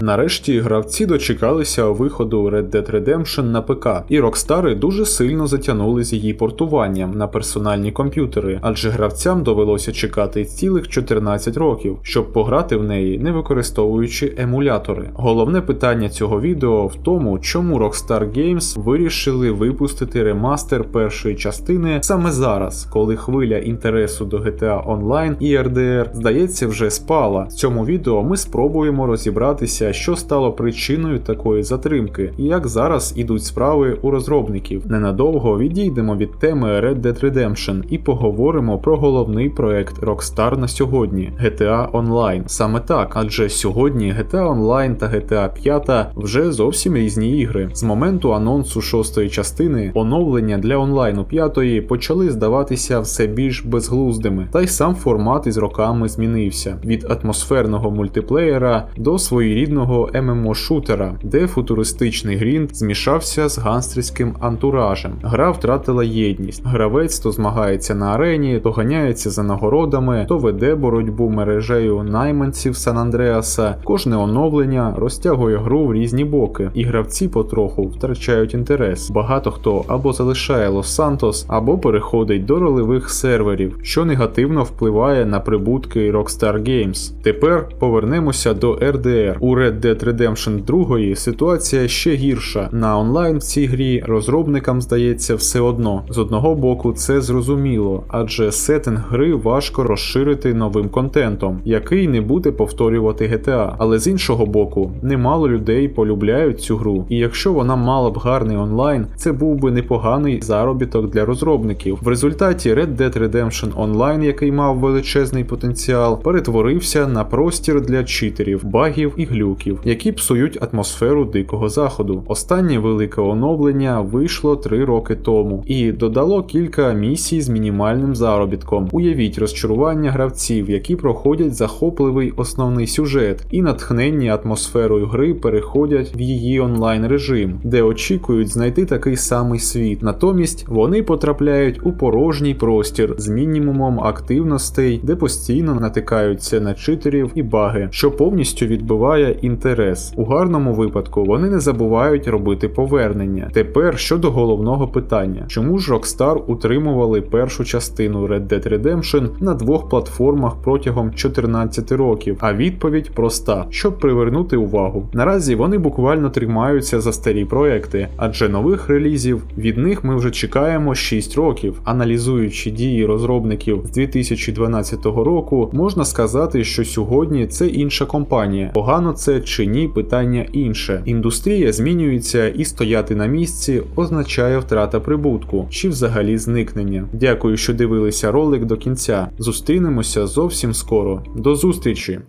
Нарешті гравці дочекалися виходу Red Dead Redemption на ПК, і Рокстари дуже сильно затягнули з її портуванням на персональні комп'ютери, адже гравцям довелося чекати цілих 14 років, щоб пограти в неї, не використовуючи емулятори. Головне питання цього відео в тому, чому Rockstar Games вирішили випустити ремастер першої частини саме зараз, коли хвиля інтересу до GTA Online і RDR, здається, вже спала. В цьому відео ми спробуємо розібратися, що стало причиною такої затримки, і як зараз ідуть справи у розробників. Ненадовго відійдемо від теми Red Dead Redemption і поговоримо про головний проект Rockstar на сьогодні GTA Online. Саме так, адже сьогодні GTA Online та GTA 5 вже зовсім різні ігри. З моменту анонсу шостої частини оновлення для онлайну п'ятої почали здаватися все більш безглуздими, та й сам формат із роками змінився від атмосферного мультиплеєра до своєрідного ММО-шутера, де футуристичний грінд змішався з ганстерським антуражем. Гра втратила єдність. Гравець то змагається на арені, то ганяється за нагородами, то веде боротьбу мережею найманців Сан Андреаса. Кожне оновлення розтягує гру в різні боки, і гравці потроху втрачають інтерес. Багато хто або залишає Лос-Сантос, або переходить до ролевих серверів, що негативно впливає на прибутки Rockstar Games. Тепер повернемося до RDR. У Red Dead Redemption 2 ситуація ще гірша. На онлайн в цій грі розробникам здається все одно. З одного боку, це зрозуміло, адже сеттинг гри важко розширити новим контентом, який не буде повторювати GTA. Але з іншого боку, немало людей полюбляють цю гру, і якщо вона мала б гарний онлайн, це був би непоганий заробіток для розробників. В результаті Red Dead Redemption Online, який мав величезний потенціал, перетворився на простір для читерів, багів і глюків, які псують атмосферу дикого заходу. Останнє велике оновлення вийшло 3 роки тому і додало кілька місій з мінімальним заробітком. Уявіть розчарування гравців, які проходять захопливий основний сюжет, і натхненні атмосферою гри переходять в її онлайн режим, де очікують знайти такий самий світ. Натомість вони потрапляють у порожній простір з мінімумом активностей, де постійно натикаються на читерів і баги, що повністю відбиває інтерес. У гарному випадку вони не забувають робити повернення. Тепер щодо головного питання: чому ж Rockstar утримували першу частину Red Dead Redemption на двох платформах протягом 14 років? А відповідь проста: щоб привернути увагу. Наразі вони буквально тримаються за старі проекти, адже нових релізів від них ми вже чекаємо 6 років. Аналізуючи дії розробників з 2012 року, можна сказати, що сьогодні це інша компанія. Погано це чи ні, питання інше. Індустрія змінюється і стояти на місці означає втрата прибутку чи взагалі зникнення. Дякую, що дивилися ролик до кінця. Зустрінемося зовсім скоро. До зустрічі!